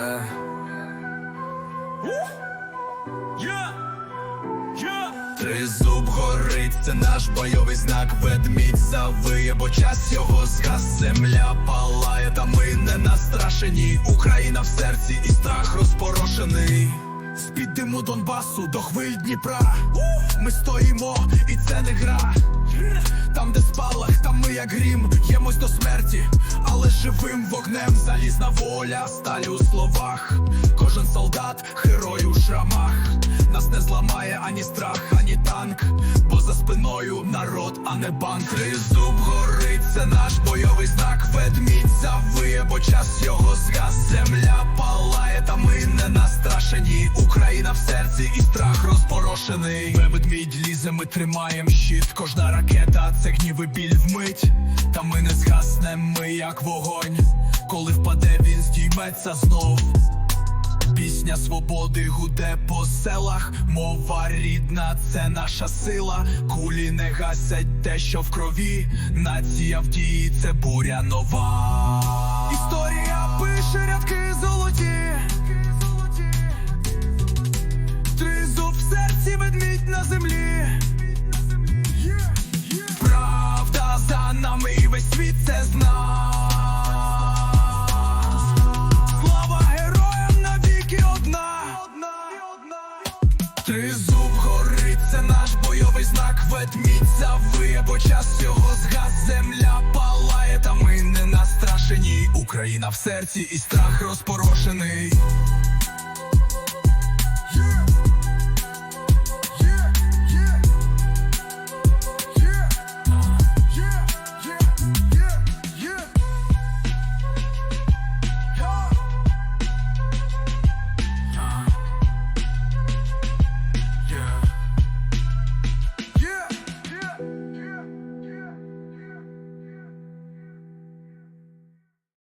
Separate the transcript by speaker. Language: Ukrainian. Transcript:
Speaker 1: Е. Тризуб горить, це наш бойовий знак, ведмідь завиє, бо час його згас, земля палає, та ми не настрашені. Україна в серці і страх розпорошений. З-під диму Донбасу до хвиль Дніпра. Ми стоїмо, і це не гра. Там, де спалах, там ми як грім, ємось до смерті, але живим вогнем залізна воля, сталі у словах. Кожен солдат, герой у шрамах. Нас не зламає ані страх, ані танк. Бо за спиною народ, а не банк. Тризуб горить, це наш бойовий знак. Ведмідь завиє, бо час його згас. Земля палає, та ми не настрашені. Україна в серці і страх розпорошений. Ведмідь ми тримаєм щит. Кожна ракета це гнів і біль вмить. Та ми не згаснем, ми як вогонь. Коли впаде, він здійметься знов. Пісня свободи гуде по селах, мова рідна, це наша сила. Кулі не гасять те, що в крові. Нація в дії, це буря нова. Слава героям навіки одна. Горить, це наш бойовий знак. Ведмідь завиє, бо час його згас. Земля палає, та ми не настрашені. Україна в серці і страх розпорошений.